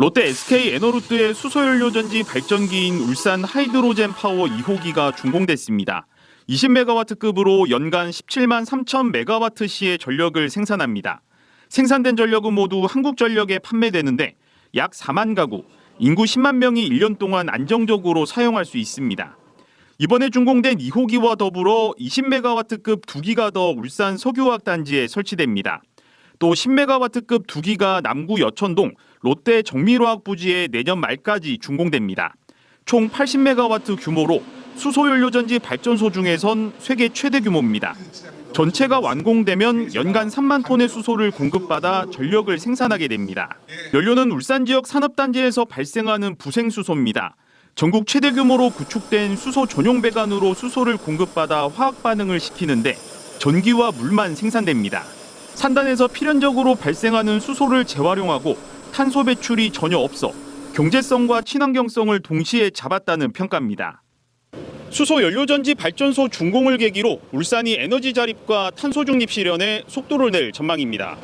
롯데 SK 에너루트의 수소연료전지 발전기인 울산 하이드로젠 파워 2호기가 준공됐습니다. 20메가와트급으로 연간 17만 3천 메가와트 시의 전력을 생산합니다. 생산된 전력은 모두 한국전력에 판매되는데 약 4만 가구, 인구 10만 명이 1년 동안 안정적으로 사용할 수 있습니다. 이번에 준공된 2호기와 더불어 20메가와트급 2기가 더 울산 석유화학 단지에 설치됩니다. 또 10메가와트급 2기가 남구 여천동 롯데 정밀화학 부지에 내년 말까지 준공됩니다. 총 80메가와트 규모로 수소연료전지 발전소 중에선 세계 최대 규모입니다. 전체가 완공되면 연간 3만 톤의 수소를 공급받아 전력을 생산하게 됩니다. 연료는 울산 지역 산업단지에서 발생하는 부생수소입니다. 전국 최대 규모로 구축된 수소 전용 배관으로 수소를 공급받아 화학 반응을 시키는데 전기와 물만 생산됩니다. 산단에서 필연적으로 발생하는 수소를 재활용하고 탄소 배출이 전혀 없어 경제성과 친환경성을 동시에 잡았다는 평가입니다. 수소 연료전지 발전소 준공을 계기로 울산이 에너지 자립과 탄소 중립 실현에 속도를 낼 전망입니다.